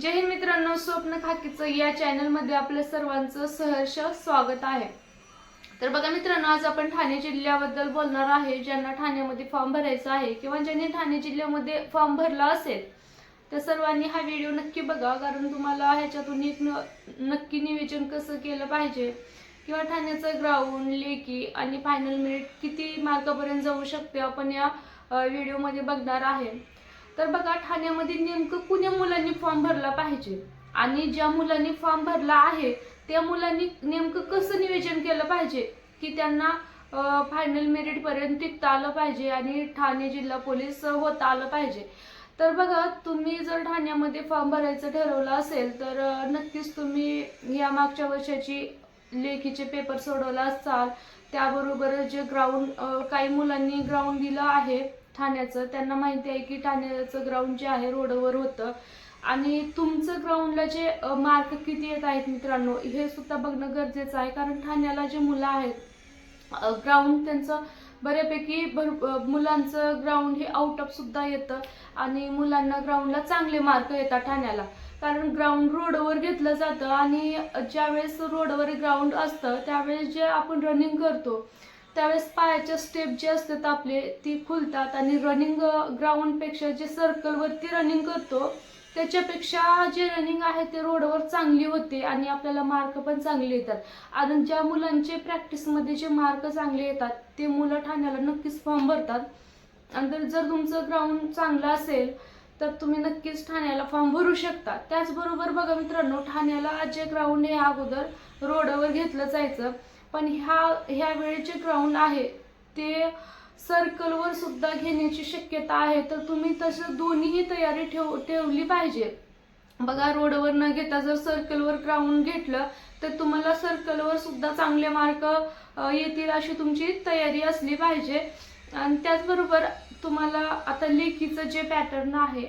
जय हिंद मित्रांनो स्वप्न खाकीचं या चॅनलमध्ये आपल्या सर्वांचं सहर्ष स्वागत आहे. तर बघा मित्रांनो आज आपण ठाणे जिल्ह्याबद्दल बोलणार आहे. ज्यांना ठाण्यामध्ये फॉर्म भरायचा आहे किंवा ज्यांनी ठाणे जिल्ह्यामध्ये फॉर्म भरला असेल तर सर्वांनी हा व्हिडिओ नक्की बघा. कारण तुम्हाला ह्याच्यातून एक न- नक्की नियोजन कसं केलं पाहिजे किंवा ठाण्याचं ग्राउंड लेखी आणि फायनल मिनिट किती मार्कापर्यंत जाऊ शकते आपण या व्हिडिओमध्ये बघणार आहे. तर बघा ठाण्यामध्ये नेमकं कुण्या मुलांनी फॉर्म भरला पाहिजे? आणि ज्या मुलांनी फॉर्म भरला आहे त्या मुलांनी नेमकं कसं नियोजन केलं पाहिजे? की त्यांना फायनल मेरिट पर्यंत टिकता आलं पाहिजे आणि ठाणे जिल्हा पोलीस होता आलं पाहिजे? तर बघा तुम्ही जर ठाण्यामध्ये फॉर्म भरायचं ठरवलं असेल तर नक्कीच तुम्ही या मागच्या वर्षाची लेखीचे पेपर सोडवला असाल. त्याबरोबर जे ग्राउंड काही मुलांनी ग्राउंड दिलं आहे ठाण्याचं. त्यांना माहिती आहे की ठाण्याचं ग्राउंड जे आहे रोडवर होतं. आणि तुमचं ग्राउंडला जे मार्क किती येत आहेत मित्रांनो हे सुद्धा बघणं गरजेचं आहे. कारण ठाण्याला जे मुलं आहेत ग्राउंड त्यांचं बऱ्यापैकी भर मुलांचं ग्राउंड हे आउट ऑफ सुद्धा येतं. आणि मुलांना ग्राउंडला चांगले मार्क येतात ठाण्याला. कारण ग्राउंड रोडवर घेतलं जातं आणि ज्यावेळेस रोडवर ग्राउंड असतं त्यावेळेस जे आपण रनिंग करतो त्यावेळेस पायाच्या स्टेप जे असतात आपले ती खुलतात आणि रनिंग ग्राउंडपेक्षा जे सर्कलवरती रनिंग करतो त्याच्यापेक्षा जे रनिंग आहे ते रोडवर चांगली होते आणि आपल्याला मार्क पण चांगले येतात. आणि ज्या मुलांचे प्रॅक्टिसमध्ये जे मार्क चांगले येतात ते मुलं ठाण्याला नक्कीच फॉर्म भरतात. आणि जर तुमचं ग्राउंड चांगलं असेल तर तुम्ही नक्कीच ठाण्याला फॉर्म भरू शकता. त्याचबरोबर बघा मित्रांनो ठाण्याला जे ग्राउंड हे अगोदर रोडवर घेतलं जायचं. पण ह्या ह्या वेळेचे ग्राउंड आहे. ते सर्कलवर सुद्धा घेण्याची शक्यता आहे. तर तुम्ही तसं दोन्हीही तयारी ठेव ठेवली पाहिजे. बघा रोडवर न घेता जर सर्कलवर ग्राउंड घेतलं तर तुम्हाला सर्कलवर सुद्धा चांगले मार्क येतील अशी तुमची तयारी असली पाहिजे. आणि त्याचबरोबर तुम्हाला आता लेखीचं जे पॅटर्न आहे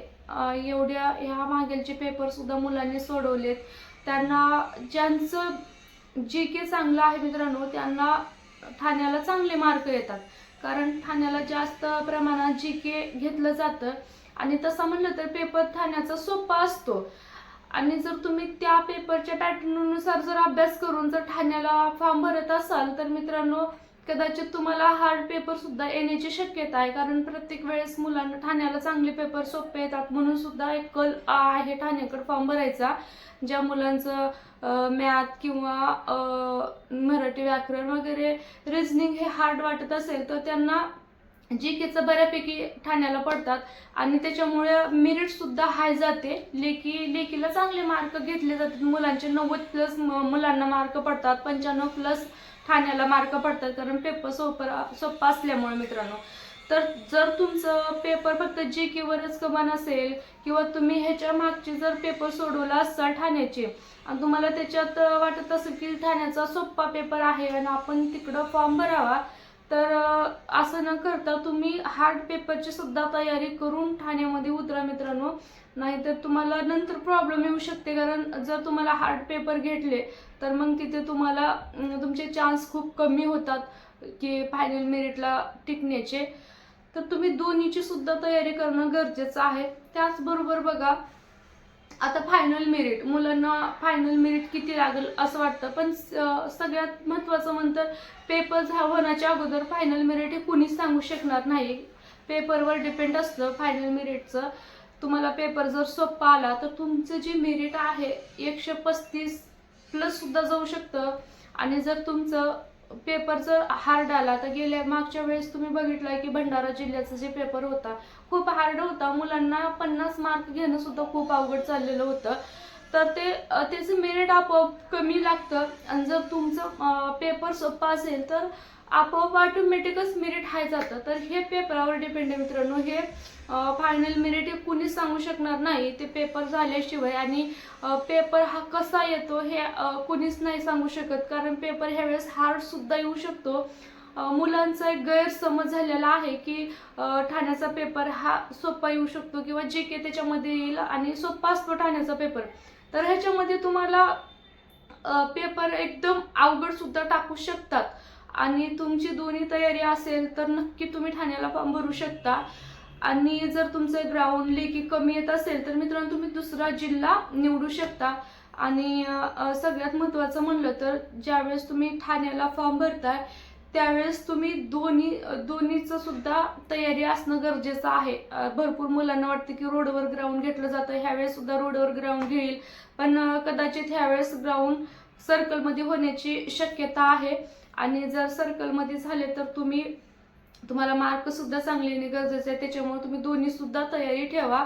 एवढ्या ह्या मागेलचे पेपरसुद्धा मुलांनी सोडवलेत. त्यांना ज्यांचं जी के चांगलं आहे मित्रांनो त्यांना ठाण्याला चांगले मार्क येतात. कारण ठाण्याला जास्त प्रमाणात जी के घेतलं जातं. आणि तसं म्हणलं तर पेपर ठाण्याचा सोपा असतो. आणि जर तुम्ही त्या पेपरच्या पॅटर्ननुसार जर अभ्यास करून जर ठाण्याला फॉर्म भरत असाल तर मित्रांनो कदाचित तुम्हाला हार्ड पेपर सुद्धा येण्याची शक्यता आहे कारण प्रत्येक वेळेस मुलांना ठाण्याला चांगले पेपर सोपे येतात. म्हणून सुद्धा एक कल आहे ठाण्याकडे फॉर्म भरायचा ज्या मुलांचं मॅथ किंवा मराठी व्याकरण वगैरे रिझनिंग हे हार्ड वाटत असेल तर त्यांना जी केचं बऱ्यापैकी ठाण्याला पडतात आणि त्याच्यामुळे मेरिट सुद्धा हाय जाते. लेखी लेखीला चांगले मार्क घेतले जातात. मुलांचे नव्वद प्लस मुलांना मार्क पडतात. पंच्याण्णव प्लस ठाण्याला मार्क पडतात. कारण पेपर सोपा सोपा असल्यामुळे मित्रांनो. तर जर तुमचं पेपर फक्त जी केवरच कमान असेल किंवा तुम्ही ह्याच्या मागचे जर पेपर सोडवला असाल ठाण्याचे आणि तुम्हाला त्याच्यात वाटत असेल की ठाण्याचा सोपा पेपर आहे आणि आपण तिकडं फॉर्म भरावा तर असं न करता तुम्ही हार्ड पेपरची सुद्धा तयारी करून ठाण्यामध्ये उतरा मित्रांनो. नाहीतर तुम्हाला नंतर प्रॉब्लेम येऊ शकते. कारण जर तुम्हाला हार्ड पेपर घेतले तर मग तिथे तुम्हाला तुमचे चान्स खूप कमी होतात की फायनल मेरिटला टिकण्याचे. तर तुम्ही दोन्हीची सुद्धा तयारी करणं गरजेचं आहे. त्याचबरोबर बघा आता फायनल मेरिट मुलांना फायनल मेरिट किती लागेल असं वाटतं. पण स- सगळ्यात महत्त्वाचं म्हणतं पेपर होण्याच्या अगोदर फायनल मेरिट हे कुणीच सांगू शकणार नाही. पेपरवर डिपेंड असतं फायनल मेरिटचं तुम्हाला पेपर जर सोपा आला तर तुमचं जे मेरिट आहे एकशे पस्तीस प्लससुद्धा जाऊ शकतं. आणि जर तुमचं पेपर जर हार्ड आला. तर गेल्या मागच्या वेळेस तुम्ही बघितलं की भंडारा जिल्ह्याचा जे पेपर होता खूप हार्ड होता. मुलांना पन्नास मार्क घेणं सुद्धा खूप अवघड चाललेलं होतं. तर ते त्याचं मेरिट आपोआप कमी लागतं. आणि जर तुमचं पेपर सोपा असेल तर आपोआप ऑटोमॅटिकच मेरिट हाय जातं. तर हे पेपरावर डिपेंड आहे मित्रांनो. हे फायनल मेरिट हे कुणीच सांगू शकणार नाही. ते पेपर झाल्याशिवाय आणि पेपर हा कसा येतो हे कुणीच नाही सांगू शकत. कारण पेपर ह्यावेळेस हार्डसुद्धा येऊ शकतो. मुलांचा एक गैरसमज झालेला आहे की ठाण्याचा पेपर हा सोपा येऊ शकतो किंवा जे के त्याच्यामध्ये येईल आणि सोपा असतो ठाण्याचा पेपर तर ह्याच्यामध्ये तुम्हाला पेपर एकदम अवघड सुद्धा टाकू शकतात. आणि तुमची दोन्ही तयारी असेल तर नक्की तुम्ही ठाण्याला फॉर्म भरू शकता. आणि जर तुमचं ग्राउंड लेखी कमी येत असेल तर मित्रांनो तुम्ही दुसरा जिल्हा निवडू शकता. आणि सगळ्यात महत्त्वाचं म्हणलं तर ज्यावेळेस तुम्ही ठाण्याला फॉर्म भरताय त्यावेळेस तुम्ही दोन्ही दोन्हीचं सुद्धा तयारी असणं गरजेचं आहे. भरपूर मुलांना वाटतं की रोडवर ग्राउंड घेतलं जातं ह्यावेळेस सुद्धा रोडवर ग्राउंड घेईल. पण कदाचित ह्यावेळेस ग्राउंड सर्कलमध्ये होण्याची शक्यता आहे. आणि जर सर्कलमध्ये झाले तर तुम्ही तुम्हाला मार्कसुद्धा चांगले येणे गरजेचे आहे. त्याच्यामुळे तुम्ही दोन्हीसुद्धा तयारी ठेवा.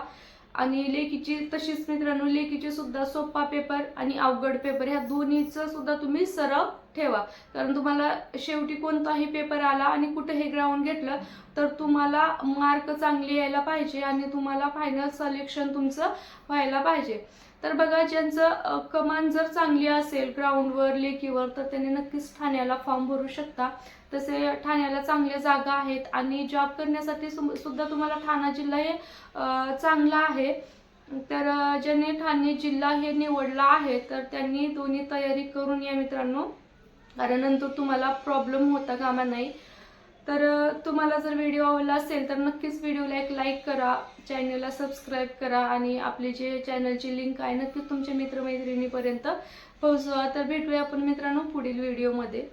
आणि लेखीची तशीच मित्रांनो लेखीची सुद्धा सोपा पेपर आणि अवघड पेपर ह्या दोन्हीचं सुद्धा तुम्ही सराव ठेवा. कारण तुम्हाला शेवटी कोणताही पेपर आला आणि कुठे हे ग्राउंड घेतलं तर तुम्हाला मार्क चांगले यायला पाहिजे आणि तुम्हाला फायनल सलेक्शन तुमचं व्हायला पाहिजे. तर बघा ज्यांचं कमान जर चांगली असेल ग्राउंडवर लेकीवर तर त्यांनी नक्कीच ठाण्याला फॉर्म भरू शकता. तसे ठाण्याला चांगल्या जागा आहेत आणि जॉब करण्यासाठी सुद्धा तुम्हाला ठाणा जिल्हा हे चांगला आहे. तर ज्याने ज्यांनी ठाणे जिल्हा हे निवडला आहे तर त्यांनी दोन्ही तयारी करून या मित्रांनो. कारण नंतर तुम्हाला प्रॉब्लेम होता कामा नाही. तर तुम्हाला जर व्हिडिओ आवडला असेल तर नक्कीच व्हिडिओला एक लाईक करा चॅनलला सबस्क्राईब करा आणि आपली जे चॅनलची लिंक आहे नक्कीच तुमच्या मित्रमैत्रिणीपर्यंत पोहोचवा. तर भेटूया आपण मित्रांनो पुढील व्हिडिओमध्ये